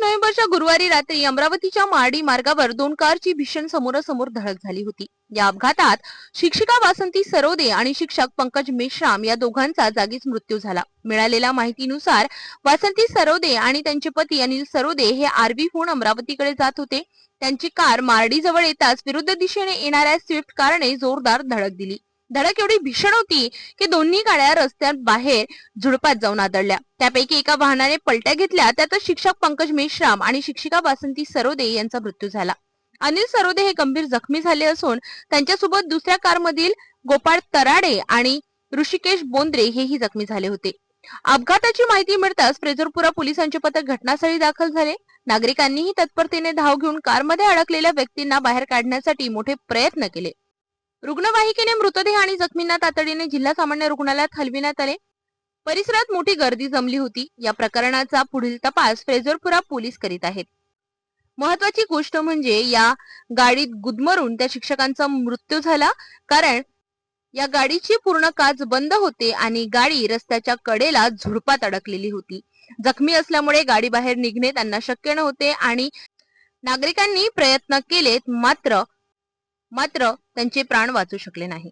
नोव्हेंबरच्या गुरुवारी रात्री अमरावतीच्या माडी मार्गावर दोन कारची भीषण समोरासमोर धडक झाली होती. या अपघातात शिक्षिका वासंती सरोदे आणि शिक्षक पंकज मेश्राम या दोघांचा जागीच मृत्यू झाला. मिळालेल्या माहितीनुसार वासंती सरोदे आणि त्यांचे पती अनिल सरोदे हे आर्वीहून अमरावतीकडे जात होते. त्यांची कार मार्डीजवळ येताच विरुद्ध दिशेने येणाऱ्या स्विफ्ट कारने जोरदार धडक दिली. धडक एवढी भीषण होती की दोन्ही गाड्या रस्त्यात बाहेर झुडपात जाऊन आदळल्या. त्यापैकी एका वाहनाने पलट्या घेतल्या त्यातच शिक्षक पंकज मेश्राम आणि शिक्षिका वासंती सरोदे यांचा मृत्यू झाला. अनिल सरोदे हे गंभीर जखमी झाले असून त्यांच्यासोबत दुसऱ्या कारमधील गोपाळ तराडे आणि ऋषिकेश बोंद्रे हेही जखमी झाले होते. अपघाताची माहिती मिळताच प्रेजरपुरा पोलिसांचे पथक घटनास्थळी दाखल झाले. नागरिकांनीही तत्परतेने धाव घेऊन कारमध्ये अडकलेल्या व्यक्तींना बाहेर काढण्यासाठी मोठे प्रयत्न केले. रुग्णवाहिकेने मृतदेह आणि जखमींना तातडीने जिल्हा सामान्य रुग्णालयात हलविण्यात आले. परिसरात मोठी गर्दी जमली होती. या प्रकरणाचा पुढील तपास फ्रेझरपुरा पोलीस करीत आहेत. महत्वाची गोष्ट म्हणजे या गाडीत गुदमरून त्या शिक्षकांचा मृत्यू झाला. कारण या गाडीची पूर्ण काच बंद होते आणि गाडी रस्त्याच्या कडेला झुडपात अडकलेली होती. जखमी असल्यामुळे गाडी बाहेर निघणे त्यांना शक्य नव्हते आणि नागरिकांनी प्रयत्न केलेत मात्र मात्र त्यांचे प्राण वाचू शकले नाही.